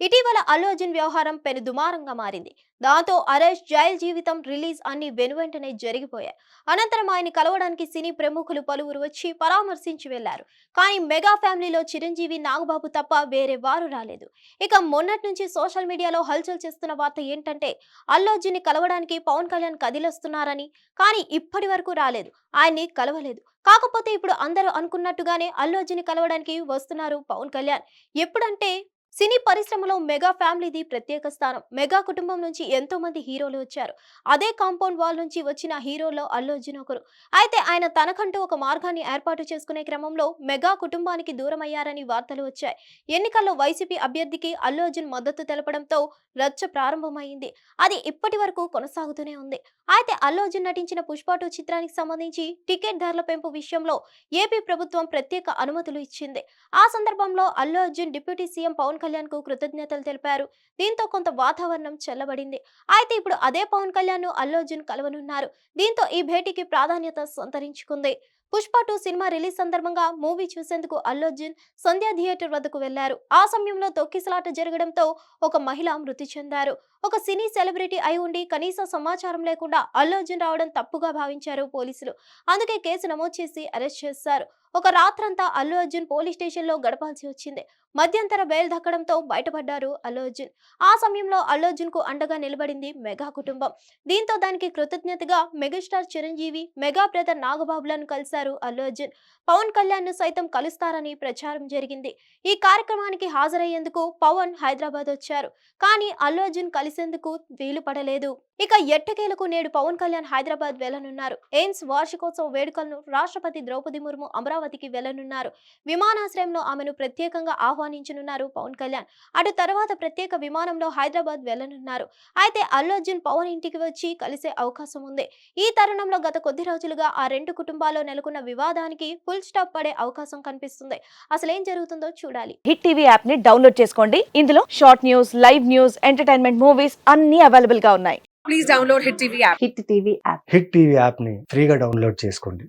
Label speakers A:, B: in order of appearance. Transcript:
A: ఇటీవల అల్లు అర్జున్ వ్యవహారం పెను దుమారంగా మారింది. దాంతో అరెస్ట్ జైల్ జీవితం రిలీజ్ అన్ని వెనువెంటనే జరిగిపోయాయి. అనంతరం ఆయన కలవడానికి సినీ ప్రముఖులు పలువురు వచ్చి పరామర్శించి వెళ్ళారు. కానీ మెగా ఫ్యామిలీలో చిరంజీవి నాగబాబు తప్ప వేరే వారు రాలేదు. ఇక మొన్నటి నుంచి సోషల్ మీడియాలో హల్చల్ చేస్తున్న వార్త ఏంటంటే అల్లు అర్జున్ కలవడానికి పవన్ కళ్యాణ్ కదిలొస్తున్నారని కానీ ఇప్పటి వరకు రాలేదు. ఆయన్ని కలవలేదు. కాకపోతే ఇప్పుడు అందరూ అనుకున్నట్టుగానే అల్లు అర్జున్ కలవడానికి వస్తున్నారు పవన్ కళ్యాణ్. ఎప్పుడంటే సినీ పరిశ్రమలో మెగా ఫ్యామిలీది ప్రత్యేక స్థానం. మెగా కుటుంబం నుంచి ఎంతో మంది హీరోలు వచ్చారు. అదే కాంపౌండ్ వాల్ నుంచి వచ్చిన హీరోలో అల్లు అర్జున్ ఒకరు. అయితే ఆయన తనకంటూ ఒక మార్గాన్ని ఏర్పాటు చేసుకునే క్రమంలో మెగా కుటుంబానికి దూరమయ్యారని వార్తలు వచ్చాయి. ఎన్నికల్లో వైసీపీ అభ్యర్థికి అల్లు అర్జున్ మద్దతు తెలపడంతో రచ్చ ప్రారంభమైంది. అది ఇప్పటి వరకు కొనసాగుతూనే ఉంది. అయితే అల్లు అర్జున్ నటించిన పుష్ప టూ చిత్రానికి సంబంధించి టికెట్ ధరల పెంపు విషయంలో ఏపీ ప్రభుత్వం ప్రత్యేక అనుమతులు ఇచ్చింది. ఆ సందర్భంలో అల్లు అర్జున్ డిప్యూటీ సీఎం పవన్ కళ్యాణ్కు కృతజ్ఞతలు తెలిపారు. దీంతో కొంత వాతావరణం చల్లబడింది. అయితే ఇప్పుడు అదే పవన్ కళ్యాణ్ను అల్లు అర్జున్ కలవనున్నారు. దీంతో ఈ భేటీకి ప్రాధాన్యత సంతరించుకుంది. పుష్ప టూ సినిమా రిలీజ్ సందర్భంగా మూవీ చూసేందుకు అల్లు అర్జున్ సంధ్యా థియేటర్ వద్దకు వెళ్ళారు. ఆ సమయంలో తొక్కిసలాట జరగడంతో ఒక మహిళ మృతి చెందారు. ఒక సినీ సెలబ్రిటీ అయి ఉండి కనీస సమాచారం లేకుండా అల్లు అర్జున్ రావడం తప్పుగా భావించారు పోలీసులు. అందుకే కేసు నమోదు చేసి అరెస్ట్ చేశారు ఒక రాత్రంతా అల్లు అర్జున్ పోలీస్ స్టేషన్లో గడపాల్సి వచ్చింది. మధ్యంతర బెయిల్ దక్కడంతో బయటపడ్డారు అల్లు అర్జున్ ఆ సమయంలో అల్లు అర్జున్కు అండగా నిలబడింది మెగా కుటుంబం. దీంతో దానికి కృతజ్ఞతగా మెగాస్టార్ చిరంజీవి మెగా బ్రదర్ నాగబాబులను కలిశారు. అల్లు అర్జున్ పవన్ కళ్యాణ్ను సైతం కలుస్తారని ప్రచారం జరిగింది. ఈ కార్యక్రమానికి హాజరయ్యేందుకు పవన్ హైదరాబాద్ వచ్చారు. కానీ అల్లు అర్జున్ కలిసేందుకు వీలు పడలేదు. ఇక ఎట్టకేలకు నేడు పవన్ కళ్యాణ్ హైదరాబాద్ వెళ్ళనున్నారు ఎయిమ్స్ వార్షికోత్సవ వేడుకలను రాష్ట్రపతి ద్రౌపది ముర్ము అమరావతికి వెళ్ళనున్నారు విమానాశ్రయంలో ఆమెను ప్రత్యేకంగా ఆహ్వానించనున్నారు పవన్ కళ్యాణ్. అటు తర్వాత ప్రత్యేక విమానంలో హైదరాబాద్ వెళ్ళనున్నారు అయితే అల్లు అర్జున్ పవన్ ఇంటికి వచ్చి కలిసే అవకాశం ఉంది. ఈ తరుణంలో గత కొద్ది రోజులుగా ఆ రెండు కుటుంబాల్లో నెలకొన్న వివాదానికి ఫుల్ స్టాప్ పడే అవకాశం కనిపిస్తుంది. అసలు ఏం జరుగుతుందో చూడాలి.
B: హిట్ టీవీ యాప్ని డౌన్లోడ్ చేసుకోండి. ఇందులో short news live news entertainment movies అన్ని అవైలబుల్గా ఉన్నాయి.
C: Please download Hit TV app.
B: Hit TV app
D: Hit TV యాప్ని ఫ్రీగా డౌన్లోడ్ చేసుకోండి.